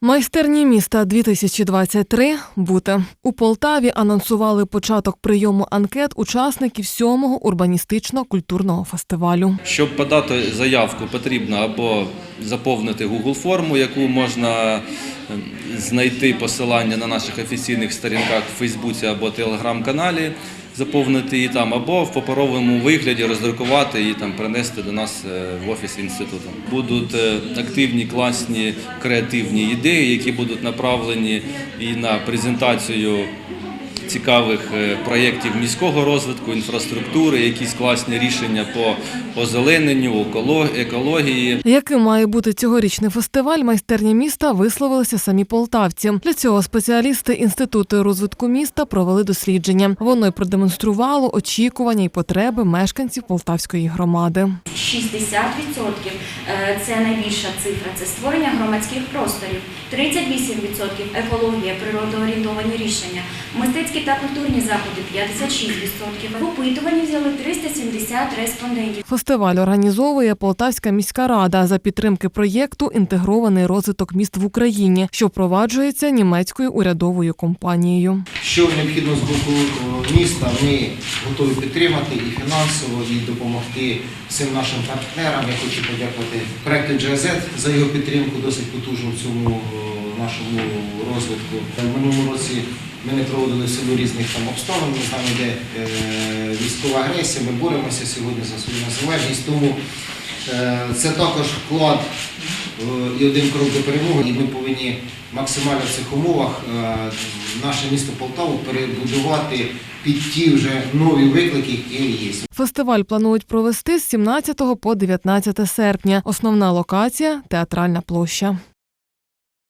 Майстерні міста 2023 бути у Полтаві анонсували початок прийому анкет учасників сьомого урбаністично-культурного фестивалю. Щоб подати заявку, потрібно або заповнити Google форму, яку можна знайти посилання на наших офіційних сторінках в Фейсбуці або Телеграм-каналі, заповнити її там, або в паперовому вигляді роздрукувати і там принести до нас е, в офіс інституту. Будуть е, активні, класні, креативні ідеї, які будуть направлені і на презентацію цікавих е, проєктів міського розвитку, інфраструктури, якісь класні рішення по озелененню, еколо- екології. Яким має бути цьогорічний фестиваль, майстерні міста висловилися самі полтавці. Для цього спеціалісти інституту розвитку міста провели дослідження. Воно й продемонструвало очікування і потреби мешканців полтавської громади. 60% е, це найбільша цифра, це створення громадських просторів, 38% екологія, природоорієнтовані рішення, мистецькі та культурні заходи 56%. В опитуванні взяли 370 респондентів. Фестиваль організовує Полтавська міська рада за підтримки проєкту Інтегрований розвиток міст в Україні, що впроваджується німецькою урядовою компанією. Що необхідно з боку е, міста, ми готові підтримати і фінансово, і допомогти всім нашим партнерам. Я хочу подякувати проекту GZ за його підтримку, досить потужну в цьому е, нашому розвитку. В минулому році ми не проводили в різних там обставин. Ми знаємо, де е, військова агресія. Ми боремося сьогодні за свою незалежність. Тому е, це також вклад е, і один крок до перемоги, і ми повинні максимально в цих умовах е, наше місто Полтаву перебудувати під ті вже нові виклики, які є. Фестиваль планують провести з 17 по 19 серпня. Основна локація театральна площа.